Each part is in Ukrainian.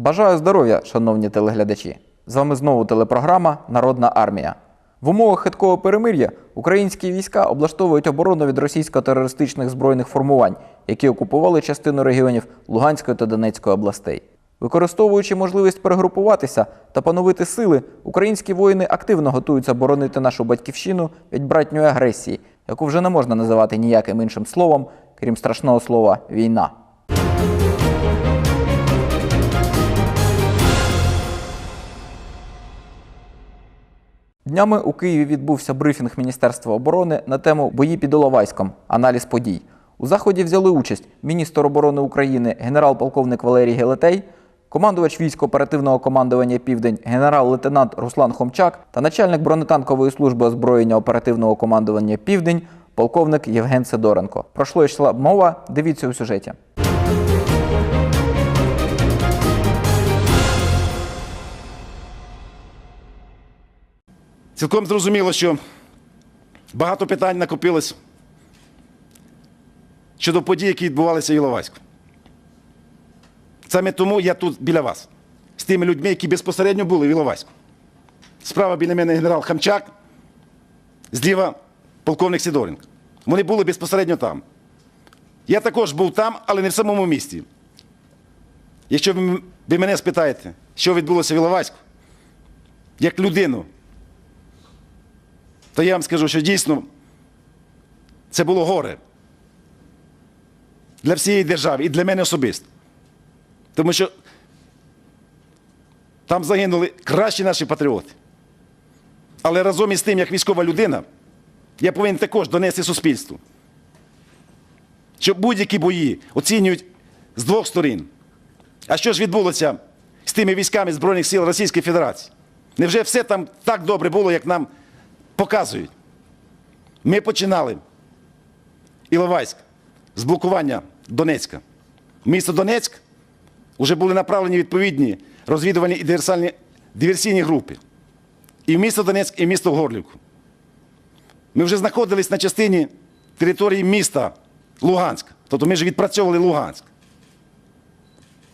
Бажаю здоров'я, шановні телеглядачі! З вами знову телепрограма Народна армія. В умовах хиткого перемир'я українські війська облаштовують оборону від російсько-терористичних збройних формувань, які окупували частину регіонів Луганської та Донецької областей. Використовуючи можливість перегрупуватися та поновити сили, українські воїни активно готуються боронити нашу батьківщину від братньої агресії, яку вже не можна називати ніяким іншим словом, крім страшного слова війна. Днями у Києві відбувся брифінг Міністерства оборони на тему бої під Іловайськом, аналіз подій. У заході взяли участь міністр оборони України генерал-полковник Валерій Гелетей, командувач військ оперативного командування Південь генерал-лейтенант Руслан Хомчак та начальник бронетанкової служби озброєння оперативного командування Південь полковник Євген Сидоренко. Про йшла мова? Дивіться у сюжеті. Цілком зрозуміло, що багато питань накопилось щодо подій, які відбувалися в Іловайську. Саме тому я тут біля вас, з тими людьми, які безпосередньо були в Іловайську. Справа біля мене генерал Хамчак, зліва полковник Сидоренко. Вони були безпосередньо там. Я також був там, але не в самому місті. Якщо ви мене спитаєте, що відбулося в Іловайську, як людину, то я вам скажу, що дійсно це було горе для всієї держави і для мене особисто. Тому що там загинули кращі наші патріоти. Але разом із тим, як військова людина, я повинен також донести суспільству, що будь-які бої оцінюють з двох сторін. А що ж відбулося з тими військами Збройних сил Російської Федерації? Невже все там так добре було, як нам показують. Ми починали Іловайськ з блокування Донецька. Місто Донецьк вже були направлені відповідні розвідувальні і диверсійні групи. І в місто Донецьк, і в місто Горлівку. Ми вже знаходились на частині території міста Луганськ. Тобто ми вже відпрацьовували Луганськ.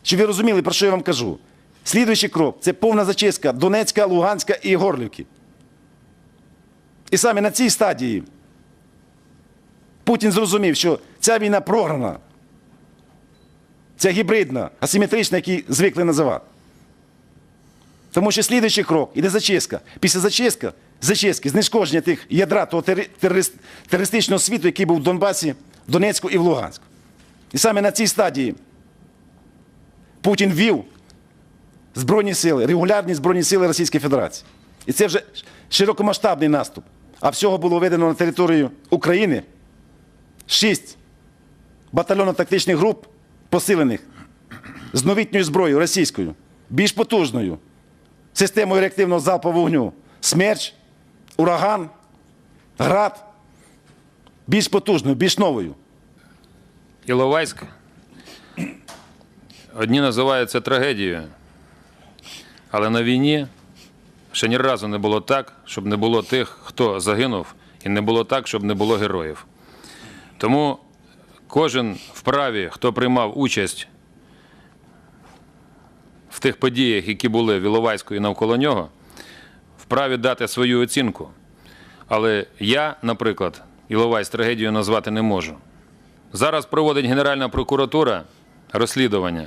Щоб ви розуміли, про що я вам кажу? Слідуючий крок це повна зачистка Донецька, Луганська і Горлівки. І саме на цій стадії Путін зрозумів, що ця війна програна. Ця гібридна, асиметрична, які звикли називати. Тому що слідуючий крок іде зачистка. Після зачистка, зачистки, знешкодження тих ядра того терористичного світу, який був в Донбасі, в Донецьку і в Луганську. І саме на цій стадії Путін ввів Збройні сили, регулярні Збройні сили Російської Федерації. І це вже широкомасштабний наступ. А всього було введено на територію України шість батальйонно-тактичних груп, посилених з новітньою зброєю російською, більш потужною системою реактивного залпового вогню. Смерч, ураган, град, більш потужною, більш новою. Іловайськ. Одні називають це трагедією. Але на війні ще ні разу не було так, щоб не було тих, хто загинув, і не було так, щоб не було героїв. Тому кожен вправі, хто приймав участь в тих подіях, які були в Іловайську і навколо нього, вправі дати свою оцінку. Але я, наприклад, Іловайськ трагедією назвати не можу. Зараз проводить Генеральна прокуратура розслідування.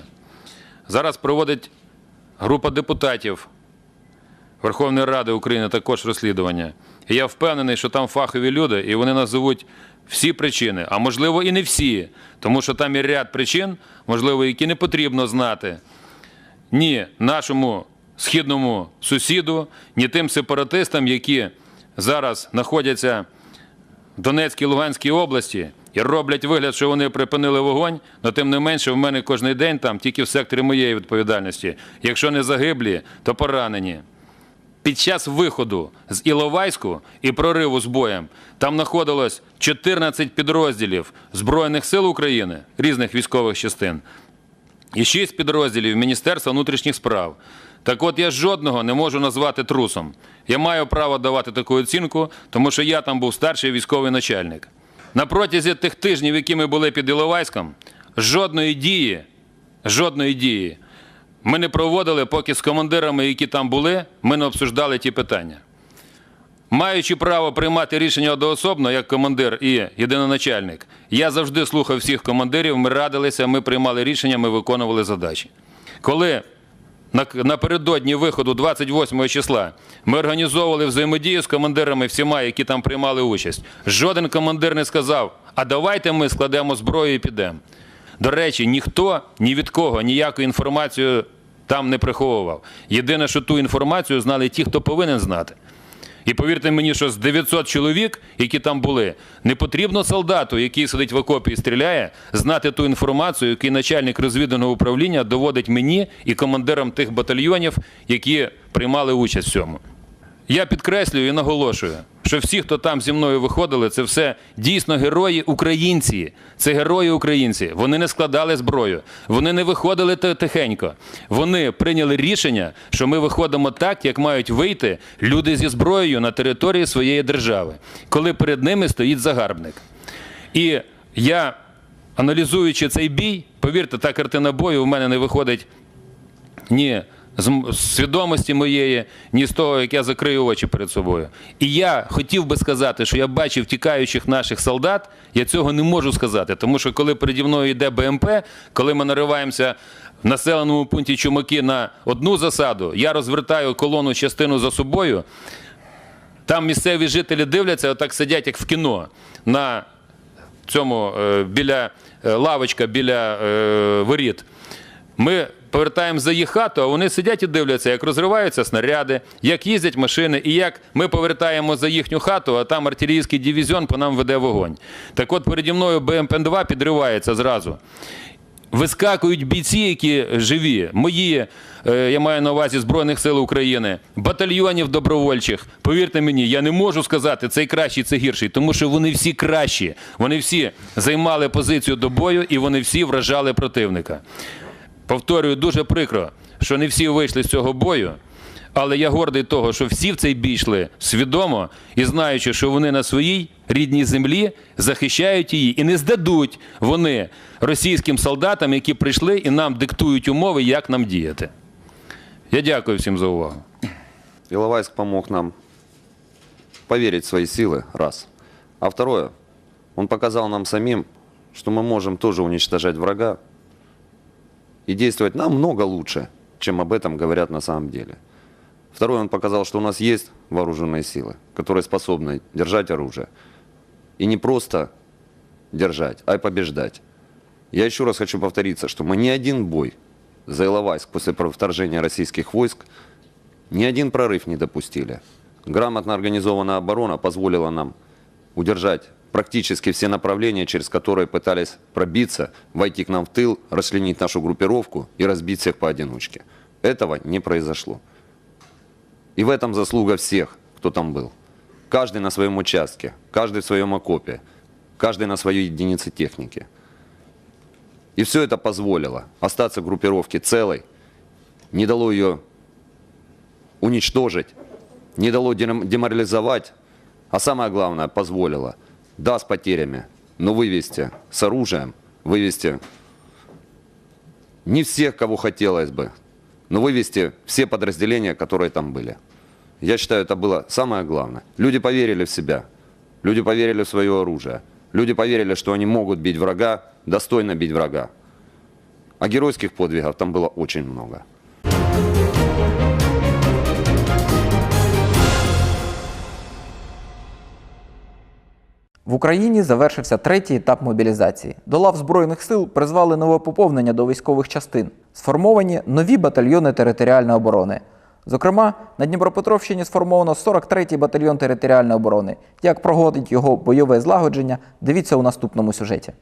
Зараз проводить група депутатів Верховної Ради України також розслідування. І я впевнений, що там фахові люди, і вони назовуть всі причини, а можливо і не всі, тому що там є ряд причин, можливо, які не потрібно знати ні нашому східному сусіду, ні тим сепаратистам, які зараз знаходяться в Донецькій Луганській області і роблять вигляд, що вони припинили вогонь, але тим не менше в мене кожен день там тільки в секторі моєї відповідальності. Якщо не загиблі, то поранені. Під час виходу з Іловайську і прориву з боєм там знаходилось 14 підрозділів Збройних сил України різних військових частин і шість підрозділів Міністерства внутрішніх справ. Так от я жодного не можу назвати трусом. Я маю право давати таку оцінку, тому що я там був старший військовий начальник. На протязі тих тижнів, які ми були під Іловайськом, жодної дії, жодної дії ми не проводили, поки з командирами, які там були, ми не обсуждали ті питання. Маючи право приймати рішення одноособно, як командир і єдиноначальник, я завжди слухав всіх командирів, ми радилися, ми приймали рішення, ми виконували задачі. Коли напередодні виходу 28 числа ми організовували взаємодію з командирами всіма, які там приймали участь, жоден командир не сказав, а давайте ми складемо зброю і підемо. До речі, ніхто ні від кого ніяку інформацію там не приховував. Єдине, що ту інформацію знали ті, хто повинен знати. І повірте мені, що з 900 чоловік, які там були, не потрібно солдату, який сидить в окопі і стріляє, знати ту інформацію, який начальник розвідувального управління доводить мені і командирам тих батальйонів, які приймали участь в цьому. Я підкреслюю і наголошую, що всі, хто там зі мною виходили, це все дійсно герої українці. Це герої українці. Вони не складали зброю, вони не виходили тихенько. Вони прийняли рішення, що ми виходимо так, як мають вийти люди зі зброєю на території своєї держави, коли перед ними стоїть загарбник. І я, аналізуючи цей бій, повірте, та картина бою у мене не виходить ні з свідомості моєї, ні з того, як я закрию очі перед собою. І я хотів би сказати, що я бачив тікаючих наших солдат, я цього не можу сказати, тому що коли переді мною йде БМП, коли ми нариваємося в населеному пункті Чумаки на одну засаду, я розвертаю колону частину за собою. Там місцеві жителі дивляться, отак сидять, як в кіно, на цьому е, біля е, лавочка біля е, воріт. Ми повертаємо за їх хату, а вони сидять і дивляться, як розриваються снаряди, як їздять машини, і як ми повертаємо за їхню хату, а там артилерійський дивізіон по нам веде вогонь. Так от переді мною БМП-2 підривається зразу. Вискакують бійці, які живі, мої, е, я маю на увазі Збройних сил України, батальйонів добровольчих. Повірте мені, я не можу сказати, цей кращий, це гірший, тому що вони всі кращі. Вони всі займали позицію до бою і вони всі вражали противника. Повторюю, дуже прикро, що не всі вийшли з цього бою. Але я гордий того, що всі в цей бій йшли свідомо і знаючи, що вони на своїй рідній землі захищають її і не здадуть вони російським солдатам, які прийшли і нам диктують умови, як нам діяти. Я дякую всім за увагу. Иловайск помог нам поверить в свои силы, раз. А второе, он показал нам самим, что мы можем тоже уничтожать врага и действовать намного лучше, чем об этом говорят на самом деле. Второе, он показал, что у нас есть вооруженные силы, которые способны держать оружие. И не просто держать, а и побеждать. Я еще раз хочу повториться, что мы ни один бой за Иловайск после вторжения российских войск ни один прорыв не допустили. Грамотно организованная оборона позволила нам удержать практически все направления, через которые пытались пробиться, войти к нам в тыл, расчленить нашу группировку и разбить всех поодиночке. Этого не произошло. И в этом заслуга всех, кто там был. Каждый на своем участке, каждый в своем окопе, каждый на своей единице техники. И все это позволило остаться группировке целой, не дало ее уничтожить, не дало дем- деморализовать, а самое главное, позволило, да, с потерями, но вывести с оружием, вывести не всех, кого хотелось бы, но вывести все подразделения, которые там были. Я считаю, это было самое главное. Люди поверили в себя, люди поверили в свое оружие, люди поверили, что они могут бить врага, достойно бить врага. А геройских подвигов там было очень много. В Україні завершився третій етап мобілізації. До лав Збройних сил призвали нове поповнення до військових частин. Сформовані нові батальйони територіальної оборони. Зокрема, на Дніпропетровщині сформовано 43-й батальйон територіальної оборони. Як проводить його бойове злагодження, дивіться у наступному сюжеті.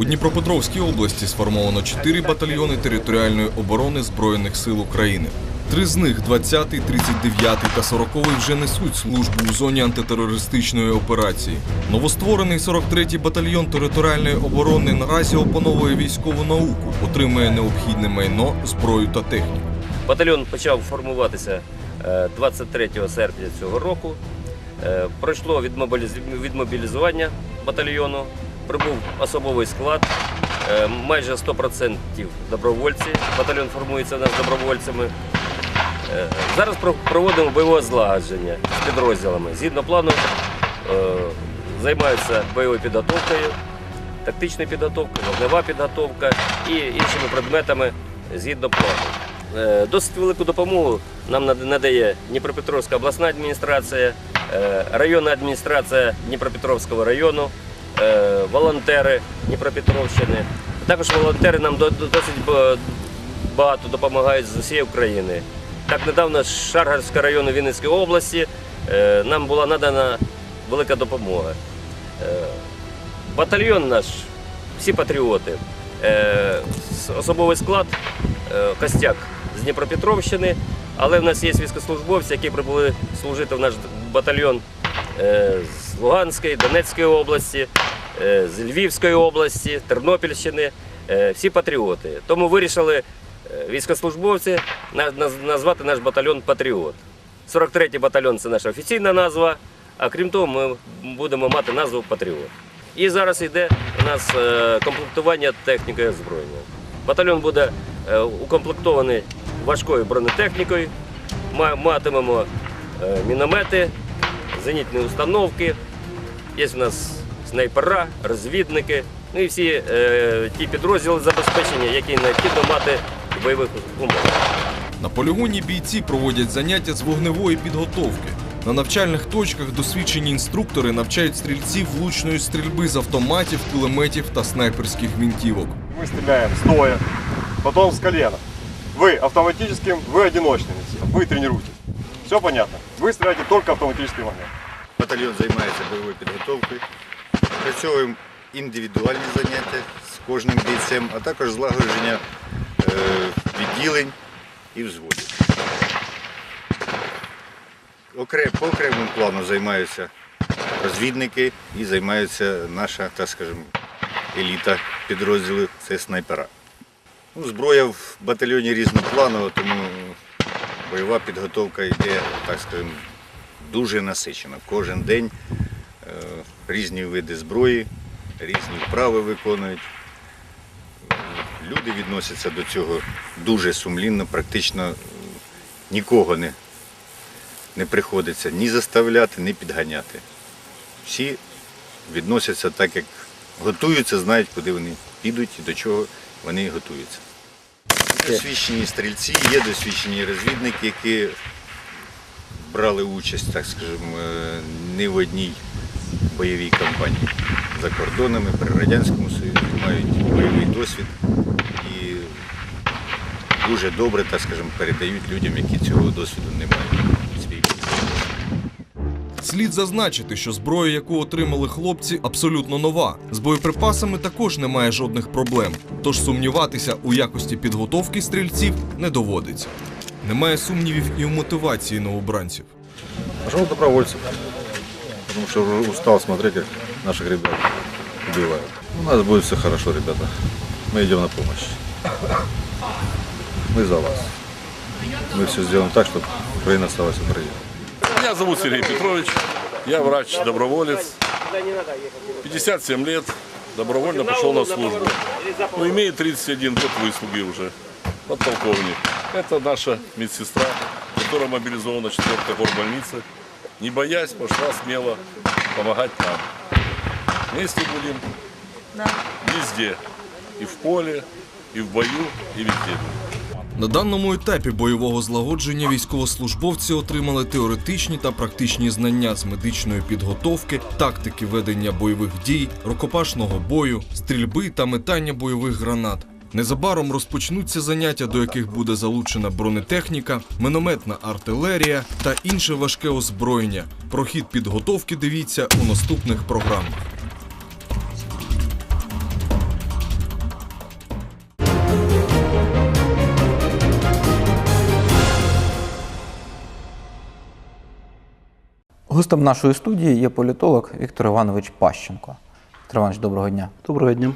У Дніпропетровській області сформовано 4 батальйони територіальної оборони Збройних сил України. Три з них 20-й, 39-й та 40-й вже несуть службу у зоні антитерористичної операції. Новостворений 43-й батальйон територіальної оборони наразі опановує військову науку, отримує необхідне майно, зброю та техніку. Батальйон почав формуватися е, 23 серпня цього року. Е, Пройшло відмобіліз- відмобілізування батальйону, прибув особовий склад, е, майже 100% добровольці. Батальйон формується у нас добровольцями. Е, Зараз проводимо бойове злагодження з підрозділами. Згідно плану е, займаються бойовою підготовкою, тактичною підготовкою, вогнева підготовка і іншими предметами згідно плану. Досить велику допомогу нам надає Дніпропетровська обласна адміністрація, районна адміністрація Дніпропетровського району, волонтери Дніпропетровщини. Також волонтери нам до- до- досить багато допомагають з усієї України. Так, недавно з Шаргорського району Вінницької області е, нам була надана велика допомога. Е, Батальйон наш, всі патріоти, е, особовий склад, е, костяк з Дніпропетровщини, але в нас є військовослужбовці, які прибули служити в наш батальйон е, з Луганської, Донецької області, е, з Львівської області, Тернопільщини, е, всі патріоти. Тому вирішили е, військовослужбовці назвати наш батальйон Патріот. 43-й батальйон це наша офіційна назва, а крім того, ми будемо мати назву Патріот. І зараз йде у нас е, комплектування технікою озброєння. Батальйон буде е, укомплектований важкою бронетехнікою, Ма- матимемо е, міномети, зенітні установки. Є в нас снайпера, розвідники, ну і всі е, ті підрозділи забезпечення, які необхідно мати в бойових умовах. На полігоні бійці проводять заняття з вогневої підготовки. На навчальних точках досвідчені інструктори навчають стрільців влучної стрільби з автоматів, кулеметів та снайперських гвинтівок. Мы стреляем стоя, потом с колена. Вы автоматическим, вы одиночными. Вы тренируетесь. Все понятно? Вы стреляете только автоматическим огнем. Батальйон займається бойовою підготовкою. Працьовуємо індивідуальні заняття з кожним бійцем, а також злагодження е, відділень і взводів. По окремому плану займаються розвідники і займається наша, так скажемо, еліта підрозділів це снайпера. Ну, зброя в батальйоні різнопланова, тому бойова підготовка йде, так скажемо, дуже насичена. Кожен день різні види зброї, різні вправи виконують. Е, Люди відносяться до цього дуже сумлінно, практично е, нікого не, не приходиться ні заставляти, ні підганяти. Всі відносяться так, як готуються, знають, куди вони підуть і до чого вони готуються. Є досвідчені стрільці, є досвідчені розвідники, які брали участь, так скажемо, е, не в одній бойовій кампанії за кордонами при Радянському Союзі, мають бойовий досвід і дуже добре, так скажемо, передають людям, які цього досвіду не мають. Слід зазначити, що зброя, яку отримали хлопці, абсолютно нова. З боєприпасами також немає жодних проблем. Тож сумніватися у якості підготовки стрільців не доводиться. Немає сумнівів і у мотивації новобранців. Пошел добровольцем. Потому что уже устал смотреть, как наших ребят убивают. У нас будет все хорошо, ребята. Мы идем на помощь. Мы за вас. Мы все сделаем так, чтобы Украина осталась Украиной. Меня зовут Сергей Петрович, я врач-доброволец. 57 лет, добровольно пошел на службу. Ну, имеет 31 год выслуги уже, подполковник. Это наша медсестра, которая мобилизована 4-й горбольницы. Не боясь, пошла смело помогать нам. Вместе будем везде. И в поле, и в бою, и везде. На даному етапі бойового злагодження військовослужбовці отримали теоретичні та практичні знання з медичної підготовки, тактики ведення бойових дій, рукопашного бою, стрільби та метання бойових гранат. Незабаром розпочнуться заняття, до яких буде залучена бронетехніка, минометна артилерія та інше важке озброєння. Про хід підготовки дивіться у наступних програмах. Гостем нашої студії є політолог Віктор Іванович Пащенко. Віктор Іванович, доброго дня. Доброго дня.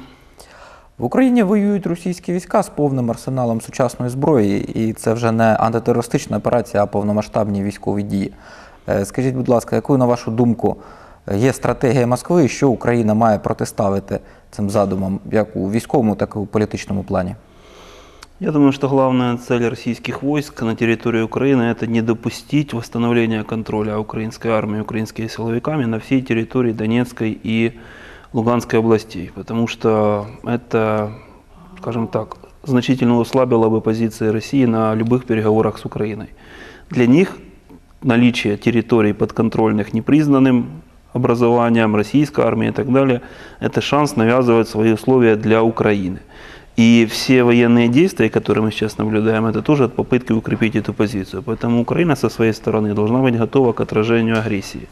В Україні воюють російські війська з повним арсеналом сучасної зброї, і це вже не антитерористична операція, а повномасштабні військові дії. Е, Скажіть, будь ласка, якою, на вашу думку, є стратегія Москви, і що Україна має протиставити цим задумам, як у військовому, так і у політичному плані? Я думаю, что главная цель российских войск на территории Украины – это не допустить восстановления контроля украинской армии, украинскими силовиками на всей территории Донецкой и Луганской областей, потому что это, скажем так, значительно ослабило бы позиции России на любых переговорах с Украиной. Для них наличие территорий подконтрольных непризнанным образованием, российской армии и так далее, это шанс навязывать свои условия для Украины. И все военные действия, которые мы сейчас наблюдаем, это тоже попытки укрепить эту позицию. Поэтому Украина со своей стороны должна быть готова к отражению агрессии.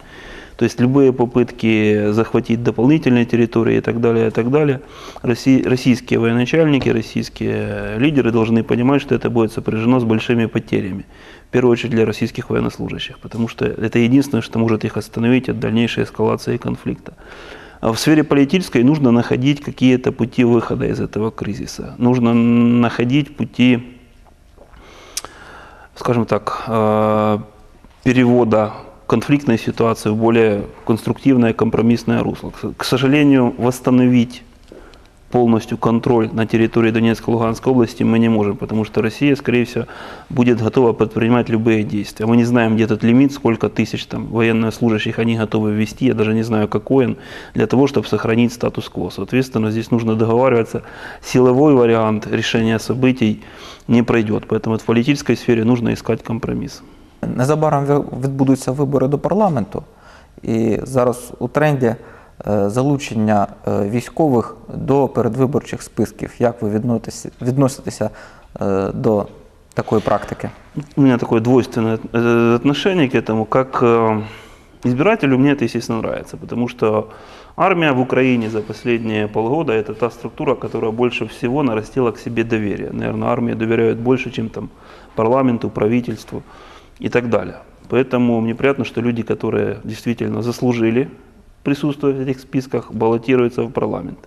То есть любые попытки захватить дополнительные территории и так далее, и так далее, росси- российские военачальники, российские лидеры должны понимать, что это будет сопряжено с большими потерями. В первую очередь для российских военнослужащих, потому что это единственное, что может их остановить от дальнейшей эскалации конфликта. А В сфере политической нужно находить какие-то пути выхода из этого кризиса. Нужно находить пути, скажем так, э, перевода конфликтной ситуации в более конструктивное компромиссное русло. К сожалению, восстановить полностью контроль на территории Донецкой и Луганской области мы не можем, потому что Россия, скорее всего, будет готова предпринимать любые действия. Мы не знаем, где этот лимит, сколько тысяч там военнослужащих они готовы ввести, я даже не знаю, какой он, для того, чтобы сохранить статус-кво. Соответственно, здесь нужно договариваться. Силовой вариант решения событий не пройдет, поэтому в политической сфере нужно искать компромисс. Незабаром ви- відбудуться вибори до парламенту, і зараз у тренді е, залучення е, військових до передвиборчих списків. Як ви відноситеся, відноситеся е, до такої практики? У меня такое двойственное э, отношение к этому. Как э, избирателю мне это, естественно, нравится, потому что армия в Украине за последние полгода – это та структура, которая больше всего нарастила к себе доверие. Наверное, армии доверяют больше, чем там парламенту, правительству И так далее. Поэтому мне приятно, что люди, которые действительно заслужили присутствовать в этих списках, баллотируются в парламент.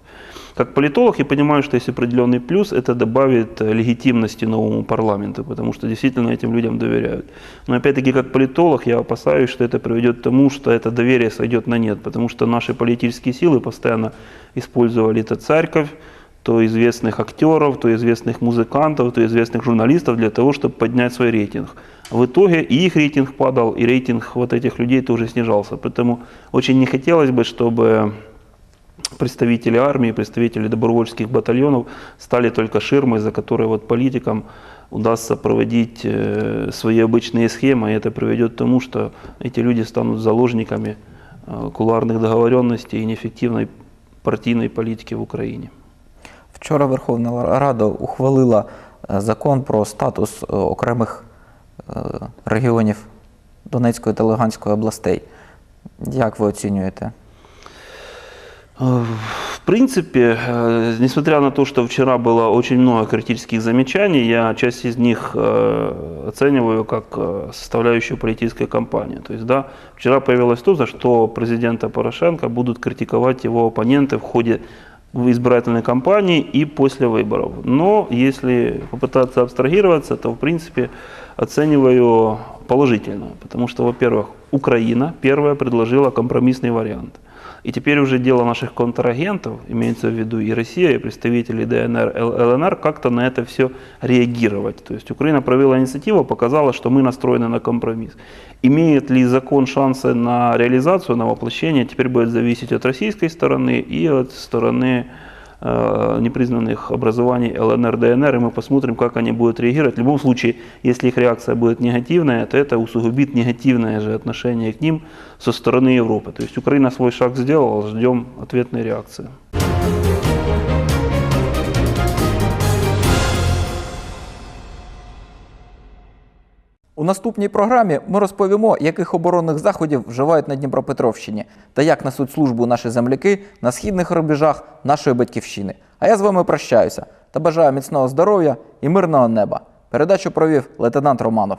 Как политолог я понимаю, что есть определенный плюс, это добавит э, легитимности новому парламенту, потому что действительно этим людям доверяют. Но опять-таки, как политолог, я опасаюсь, что это приведет к тому, что это доверие сойдет на нет, потому что наши политические силы постоянно использовали это церковь, то известных актеров, то известных музыкантов, то известных журналистов для того, чтобы поднять свой рейтинг. В итоге и их рейтинг падал, и рейтинг вот этих людей тоже снижался. Поэтому очень не хотелось бы, чтобы представители армии, представители добровольческих батальонов стали только ширмой, за которой вот политикам удастся проводить э, свои обычные схемы, и это приведет к тому, что эти люди станут заложниками э, кулуарных договоренностей и неэффективной партийной политики в Украине. Вчора Верховна Рада ухвалила е, закон про статус е, окремих е, регіонів Донецької та Луганської областей. Як ви оцінюєте? Э, В принципе, э, несмотря на то, что вчера было очень много критических замечаний, я часть из них э, оцениваю как э, составляющую политической кампании. То есть, да, вчера появилось то, за что президента Порошенко будут критиковать его оппоненты в ходе избирательной кампании и после выборов. Но если попытаться абстрагироваться, то в принципе оцениваю положительно, потому что, во-первых, Украина первая предложила компромиссный вариант. И теперь уже дело наших контрагентов, имеется в виду и Россия, и представители ДНР, Л- ЛНР, как-то на это все реагировать. То есть Украина провела инициативу, показала, что мы настроены на компромисс. Имеет ли закон шансы на реализацию, на воплощение, теперь будет зависеть от российской стороны и от стороны э, непризнанных образований ЛНР, ДНР, и мы посмотрим, как они будут реагировать. В любом случае, если их реакция будет негативная, то это усугубит негативное же отношение к ним со стороны Европы. То есть Украина свой шаг сделала, ждем ответной реакции. Наступній програмі ми розповімо, яких оборонних заходів вживають на Дніпропетровщині та як несуть службу наші земляки на східних рубежах нашої батьківщини. А я з вами прощаюся та бажаю міцного здоров'я і мирного неба. Передачу провів лейтенант Романов.